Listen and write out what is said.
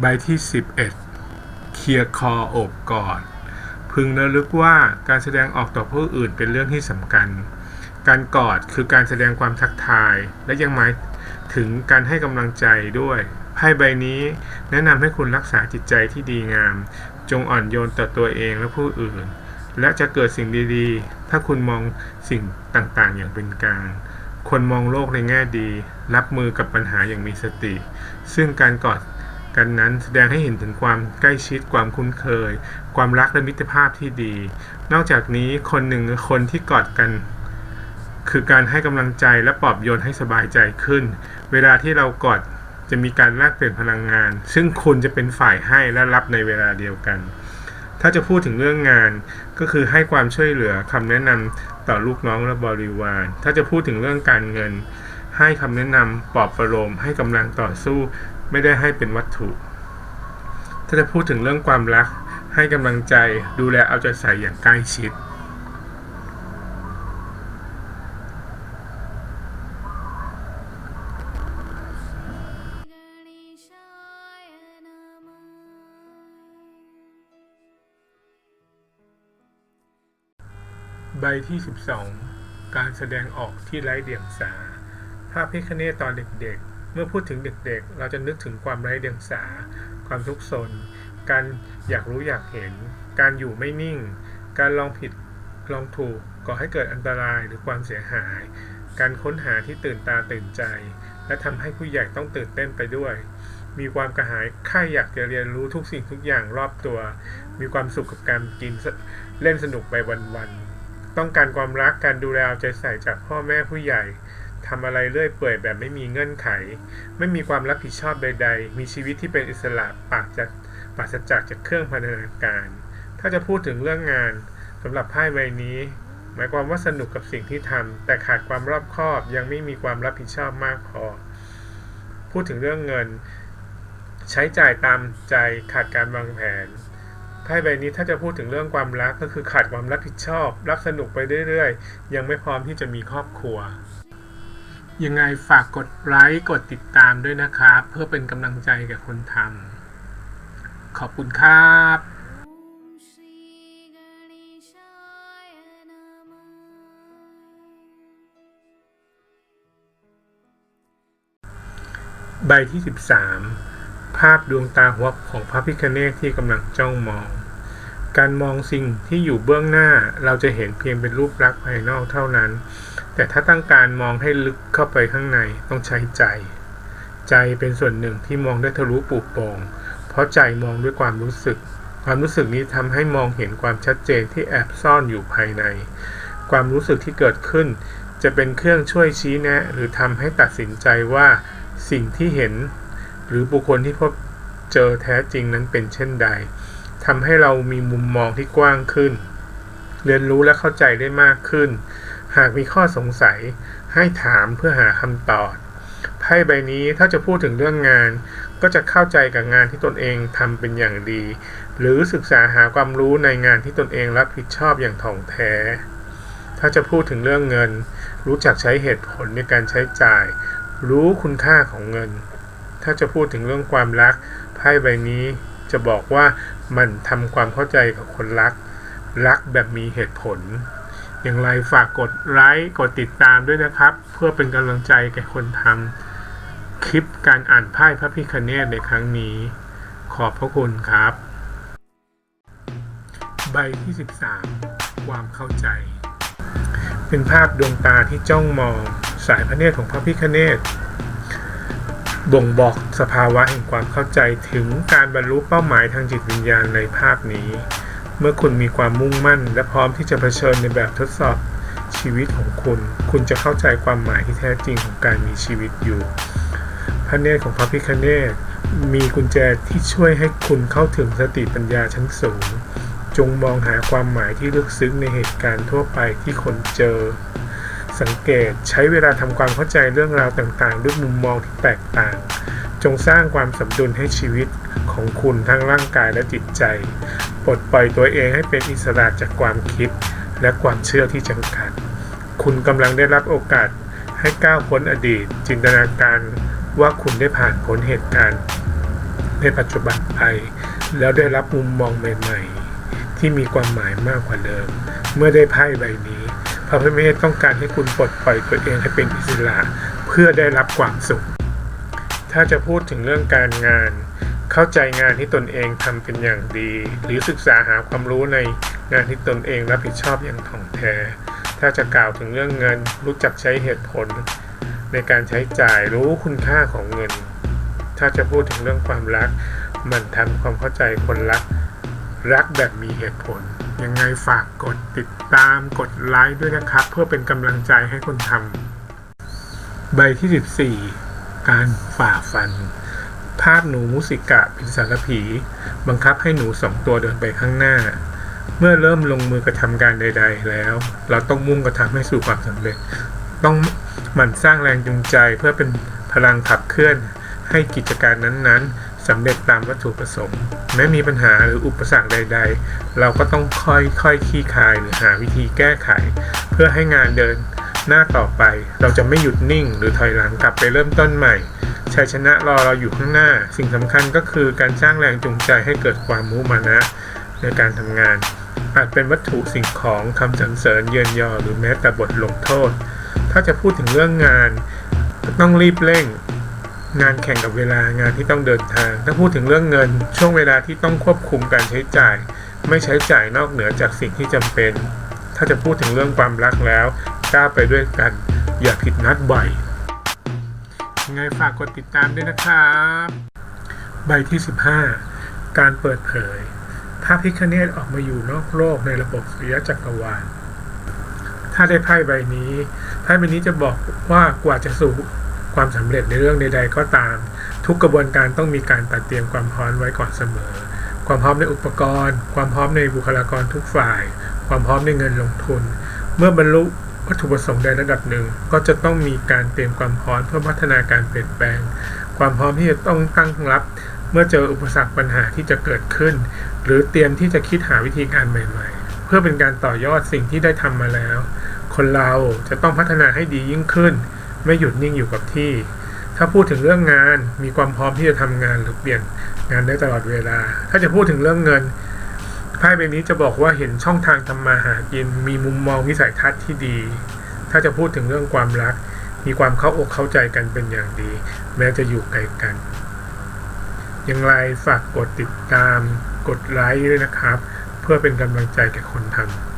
ใบที่ 11 เคลียร์คออบกอด พึงระลึกว่าการแสดงออกต่อผู้อื่นเป็นเรื่องที่สำคัญ การกอดคือการแสดงความทักทาย และยังหมายถึงการให้กำลังใจด้วยไพ่ใบนี้แนะนำให้คุณรักษาจิตใจที่ดีงาม จงอ่อนโยนต่อตัวเองและผู้อื่น และจะเกิดสิ่งดีๆ ถ้าคุณมองสิ่งต่างๆ อย่างเป็นกลางควรมองโลกในแง่ดี รับมือกับปัญหาอย่างมีสติ ซึ่งการกอด กันนั้นแสดงให้เห็นถึงความใกล้ชิดความคุ้นเคย ความรักและมิตรภาพที่ดี นอกจากนี้คนหนึ่งคนที่กอดกัน คือการให้กำลังใจและปลอบโยนให้สบายใจขึ้น เวลาที่เรากอดจะมีการแลกเปลี่ยนพลังงาน ซึ่งคุณจะเป็นฝ่ายให้และรับในเวลาเดียวกัน ถ้าจะพูดถึงเรื่องงานก็คือให้ความช่วยเหลือคำแนะนำต่อลูกน้องและบริวาร ถ้าจะพูดถึงเรื่องการเงิน ให้คำแนะนำปลอบประโลมให้กำลังต่อสู้ไม่ได้ให้เป็นวัตถุ ถ้าจะพูดถึงเรื่องความรัก ให้กำลังใจดูแลเอาใจใส่อย่างใกล้ชิด ใบที่ 12 การแสดงออกที่ไร้เดียงสา ภาพพิคเนตตอนเด็กๆ เมื่อพูดถึงเด็กๆ เราจะนึกถึงความไร้เดียงสา ความทุกข์ซนการอยากรู้อยากเห็น การอยู่ไม่นิ่ง การลองผิดลองถูกก่อให้เกิดอันตรายหรือความเสียหาย การค้นหาที่ตื่นตาตื่นใจ และทำให้ผู้ใหญ่ต้องตื่นเต้นไปด้วย มีความกระหายใคร่อยากจะเรียนรู้ทุกสิ่งทุกอย่างรอบตัว มีความสุขกับการกินเล่นสนุกไปวันๆ ต้องการความรักการดูแลเอาใจใส่จากพ่อแม่ผู้ใหญ่ ทำอะไรเรื่อยเปื่อยแบบไม่มีเงื่อนไข ไม่มีความรับผิดชอบใด ๆ มีชีวิตที่เป็นอิสระปาศจากปราศจากจากเครื่องพันธนาการ ถ้าจะพูดถึงเรื่องงานสำหรับไพ่ใบนี้ หมายความว่าสนุกกับสิ่งที่ทำแต่ขาดความรอบคอบ ยังไม่มีความรับผิดชอบมากพอ พูดถึงเรื่องเงิน ใช้จ่ายตามใจขาดการวางแผนไพ่ใบนี้ถ้าจะพูดถึงเรื่องความรักก็คือขาดความรับผิดชอบ รับสนุกไปเรื่อยๆ ยังไม่พร้อมที่จะมีครอบครัว ยังไงฝากกดไลค์กดติดตามด้วยนะครับ เพื่อเป็นกำลังใจแก่คนทำขอบคุณครับใบที่ 13 ภาพดวงตาหัวของพระพิคเนตที่กำลังจ้องมอง การมองสิ่งที่อยู่เบื้องหน้าเราจะเห็นเพียงเป็นรูปลักษณ์ภายนอกเท่านั้น แต่ถ้าต้องการมองให้ลึกเข้าไปข้างในต้องใช้ใจ ใจเป็นส่วนหนึ่งที่มองได้ทะลุปลุโปร่งเพราะใจมองด้วยความรู้สึก ความรู้สึกนี้ทำให้มองเห็นความชัดเจนที่แอบซ่อนอยู่ภายใน ความรู้สึกที่เกิดขึ้น จะเป็นเครื่องช่วยชี้แนะ หรือทำให้ตัดสินใจว่าสิ่งที่เห็น หรือบุคคลที่พบเจอแท้จริงนั้นเป็นเช่นใดทำให้เรามีมุมมองที่กว้างขึ้น เรียนรู้และเข้าใจได้มากขึ้น หากมีข้อสงสัยให้ถามเพื่อหาคำตอบไพ่ใบนี้ถ้าจะพูดถึงเรื่องงาน ก็จะเข้าใจกับงานที่ตนเองทำเป็นอย่างดี หรือศึกษาหาความรู้ในงานที่ตนเองรับผิดชอบอย่างถ่องแท้ ถ้าจะพูดถึงเรื่องเงิน รู้จักใช้เหตุผลในการใช้จ่าย รู้คุณค่าของเงิน ถ้าจะพูดถึงเรื่องความรักไพ่ใบนี้จะบอกว่ามันทำความเข้าใจกับคนรัก รักแบบมีเหตุผล อย่างไรฝากกดไลค์กดติดตามด้วยนะครับ เพื่อเป็นกำลังใจแก่คนทำคลิปการอ่านไพ่พระพิคเนตในครั้งนี้ ขอบพระคุณครับ ใบที่ 13 ความเข้าใจ เป็นภาพดวงตาที่จ้องมองสายพระเนตรของพระพิคเนตบ่งบอกสภาวะแห่งความเข้าใจถึงการบรรลุเป้าหมายทางจิตวิญญาณในภาพนี้ เมื่อคุณมีความมุ่งมั่น และพร้อมที่จะเผชิญในแบบทดสอบชีวิตของคุณ คุณจะเข้าใจความหมายที่แท้จริงของการมีชีวิตอยู่ พระเนตรของพระพิคเนตมีกุญแจที่ช่วยให้คุณเข้าถึงสติปัญญาชั้นสูง จงมองหาความหมายที่ลึกซึ้งในเหตุการณ์ทั่วไปที่คนเจอ สังเกตใช้เวลาทำความเข้าใจเรื่องราวต่างๆ ด้วยมุมมองที่แตกต่าง จงสร้างความสมดุลให้ชีวิตของคุณทั้งร่างกายและจิตใจ ปลดปล่อยตัวเองให้เป็นอิสระจากความคิด และความเชื่อที่จำกัด คุณกำลังได้รับโอกาสให้ก้าวพ้นอดีต จินตนาการว่าคุณได้ผ่านพ้นเหตุการณ์ ในปัจจุบันไป แล้วได้รับมุมมองใหม่ ๆ ที่มีความหมายมากกว่าเดิม เมื่อได้ไพ่ใบนี้ พระพิฆเนศต้องการให้คุณปลดปล่อยตัวเองให้เป็นอิสระเพื่อได้รับความสุข ถ้าจะพูดถึงเรื่องการงาน เข้าใจงานที่ตนเองทำเป็นอย่างดี หรือศึกษาหาความรู้ในงานที่ตนเองรับผิดชอบอย่างถ่องแท้ ถ้าจะกล่าวถึงเรื่องเงินรู้จักใช้เหตุผล ในการใช้จ่ายรู้คุณค่าของเงิน ถ้าจะพูดถึงเรื่องความรัก มันทำความเข้าใจคนรัก รักแบบมีเหตุผล ยังไงฝากกดติดตามกดไลค์ด้วยนะครับ เพื่อเป็นกำลังใจให้คนทำใบที่ 14 การฝ่าฟัน ภาพหนูมุสิกะเป็นสารผี บังคับให้หนูสองตัวเดินไปข้างหน้า เมื่อเริ่มลงมือกระทำการใด ๆ แล้ว เราต้องมุ่งกระทำให้สู่ความสำเร็จ ต้องหมั่นสร้างแรงจูงใจเพื่อเป็นพลังขับเคลื่อนให้กิจการนั้นๆสำเร็จตามวัตถุประสงค์แม้มีปัญหาหรืออุปสรรคใด ๆ เราก็ต้องค่อยๆคลี่คายหรือหาวิธีแก้ไข เพื่อให้งานเดินหน้าต่อไป เราจะไม่หยุดนิ่งหรือถอยหลังกลับไปเริ่มต้นใหม่ ชัยชนะรอเราอยู่ข้างหน้า สิ่งสำคัญก็คือการสร้างแรงจูงใจให้เกิดความมุมานะในการทำงาน อาจเป็นวัตถุสิ่งของคำสรรเสริญเยินยอหรือแม้แต่บทลงโทษ ถ้าจะพูดถึงเรื่องงานต้องรีบเร่ง งานแข่งกับเวลางานที่ต้องเดินทาง ถ้าพูดถึงเรื่องเงิน ช่วงเวลาที่ต้องควบคุมการใช้จ่าย ไม่ใช้จ่ายนอกเหนือจากสิ่งที่จำเป็น ถ้าจะพูดถึงเรื่องความรักแล้วกล้าไปด้วยกัน อย่าผิดนัดบ่อย ยังไงฝากกดติดตามด้วยนะครับ ใบที่ 15 การเปิดเผยพระพิคเนตออกมาอยู่นอกโลกในระบบสุริยะจักรวาล ถ้าได้ไพ่ใบนี้ ไพ่ใบนี้จะบอกว่ากว่าจะสู่ความสำเร็จในเรื่องใด ๆ ก็ตาม ทุกกระบวนการต้องมีการตัดเตรียมความพร้อมไว้ก่อนเสมอ ความพร้อมในอุปกรณ์ ความพร้อมในบุคลากรทุกฝ่าย ความพร้อมในเงินลงทุน เมื่อบรรลุ วัตถุประสงค์ใดระดับหนึ่ง ก็จะต้องมีการเตรียมความพร้อมเพื่อพัฒนาการเปลี่ยนแปลง ความพร้อมที่จะต้องตั้งรับ เมื่อเจออุปสรรคปัญหาที่จะเกิดขึ้น หรือเตรียมที่จะคิดหาวิธีการใหม่ๆ เพื่อเป็นการต่อยอดสิ่งที่ได้ทำมาแล้ว คนเราจะต้องพัฒนาให้ดียิ่งขึ้น ไม่หยุดนิ่งอยู่กับที่ ถ้าพูดถึงเรื่องงานมีความพร้อมที่จะทำงานหรือเปลี่ยนงานได้ตลอดเวลา ถ้าจะพูดถึงเรื่องเงิน ไพ่ใบนี้จะบอกว่าเห็นช่องทางทำมาหากิน มีมุมมองวิสัยทัศน์ที่ดี ถ้าจะพูดถึงเรื่องความรัก มีความเข้าอกเข้าใจกันเป็นอย่างดี แม้จะอยู่ไกลกัน อย่างไรฝากกดติดตาม กดไลค์ด้วยนะครับ เพื่อเป็นกำลังใจแก่คนทำ